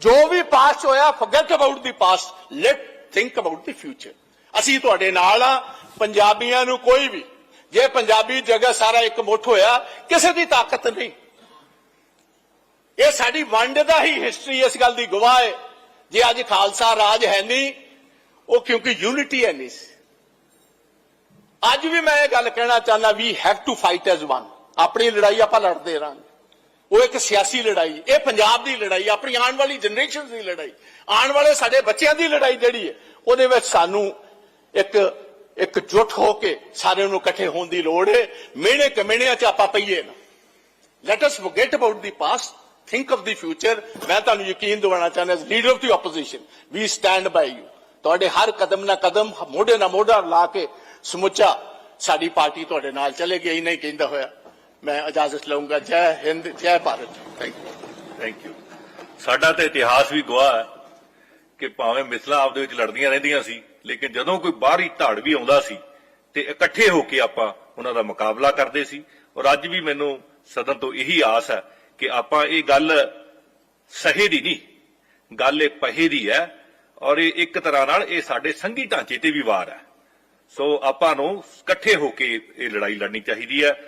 ਜੋ ਵੀ ਪਾਸਟ ਹੋਇਆ forget about the past let think about the future ਅਸੀਂ ਤੁਹਾਡੇ ਨਾਲ ਆ ਪੰਜਾਬੀਆਂ ਨੂੰ ਕੋਈ ਵੀ, ਜੇ ਪੰਜਾਬੀ ਜਗਤ ਸਾਰਾ ਇੱਕ ਮੁੱਠ ਹੋਇਆ, ਕਿਸੇ ਦੀ ਤਾਕਤ ਨਹੀਂ। ਇਹ ਸਾਡੀ ਵੰਡ ਦਾ ਹੀ ਹਿਸਟਰੀ ਇਸ ਗੱਲ ਦੀ ਗਵਾਹ ਹੈ। ਜੇ ਅੱਜ ਖਾਲਸਾ ਰਾਜ ਹੈ ਨਹੀਂ, ਉਹ ਕਿਉਂਕਿ ਯੂਨਿਟੀ ਹੈ ਨਹੀਂ। ਸੀ। ਅੱਜ ਵੀ ਮੈਂ ਇਹ ਗੱਲ ਕਹਿਣਾ ਚਾਹੁੰਦਾ we have to fight as one ਆਪਣੀ ਲੜਾਈ ਆਪਾਂ ਲੜਦੇ ਰਹਾਂਗੇ। ਉਹ ਇੱਕ ਸਿਆਸੀ ਲੜਾਈ, ਇਹ ਪੰਜਾਬ ਦੀ ਲੜਾਈ, ਆਪਣੀ ਆਉਣ ਵਾਲੀ ਜਨਰੇਸ਼ਨ ਦੀ ਲੜਾਈ। ਆਉਣ ਵਾਲੇ ਸਾਡੇ ਬੱਚਿਆਂ ਦੀ ਲੜਾਈ ਜਿਹੜੀ ਹੈ, ਉਹਦੇ ਵਿੱਚ ਸਾਨੂੰ ਇੱਕ ਇੱਕ ਜੁੱਟ ਹੋ ਕੇ ਸਾਰਿਆਂ ਨੂੰ ਇਕੱਠੇ ਹੋਣ ਦੀ ਲੋੜ ਹੈ। ਮਿਹਣੇ ਕਮਿਹਣਿਆਂ 'ਚ ਆਪਾਂ ਪਈਏ ਨਾ। Let us forget about the past, think of the future. ਮੈਂ ਤੁਹਾਨੂੰ ਯਕੀਨ ਦਿਵਾਉਣਾ ਚਾਹੁੰਦਾ as leader of the opposition we stand by you ਤੁਹਾਡੇ ਹਰ ਕਦਮ ਨਾਲ ਕਦਮ, ਮੋਢੇ ਨਾਲ ਮੋਢਾ ਲਾ ਕੇ ਸਮੁੱਚਾ ਸਾਡੀ ਪਾਰਟੀ ਤੁਹਾਡੇ ਨਾਲ ਚੱਲੇਗੀ ਇਹ ਨਹੀਂ ਕਹਿੰਦਾ ਹੋਇਆ। ਮੈਂ ਇਜਾਜ਼ਤ ਲਵਾਂਗਾ ਜੈ ਹਿੰਦ, ਜੈ Bharat. Thank you thank you ਸਾਡਾ ਤਾਂ ਇਤਿਹਾਸ ਵੀ ਗਵਾਹ ਹੈ ਕਿ ਭਾਵੇਂ ਮਿਸਲਾਂ ਆਪਦੇ ਵਿੱਚ ਲੜਦੀਆਂ ਰਹਿੰਦੀਆਂ ਸੀ, ਲੇਕਿਨ ਜਦੋਂ ਕੋਈ ਬਾਹਰੀ ਧੜ ਵੀ ਆਉਂਦਾ ਸੀ ਤੇ ਇਕੱਠੇ ਹੋ ਕੇ ਆਪਾਂ ਉਹਨਾਂ ਦਾ ਮੁਕਾਬਲਾ ਕਰਦੇ ਸੀ, ਔਰ ਅੱਜ ਵੀ ਮੈਨੂੰ ਸਦਨ ਤੋਂ ਇਹੀ ਆਸ ਹੈ ਕਿ ਆਪਾਂ ਇਹ ਗੱਲ ਸਹੇ ਦੀ ਨਹੀਂ, ਗੱਲ ਇਹ ਪਹੇ ਦੀ ਹੈ, ਔਰ ਇਹ ਇੱਕ ਤਰ੍ਹਾਂ ਨਾਲ ਇਹ ਸਾਡੇ ਸੰਘੀ ਢਾਂਚੇ ਤੇ ਵੀ ਵਾਰ ਹੈ। ਸੋ ਆਪਾਂ ਨੂੰ ਇਕੱਠੇ ਹੋ ਕੇ ਇਹ ਲੜਾਈ ਲੜਨੀ ਚਾਹੀਦੀ ਹੈ।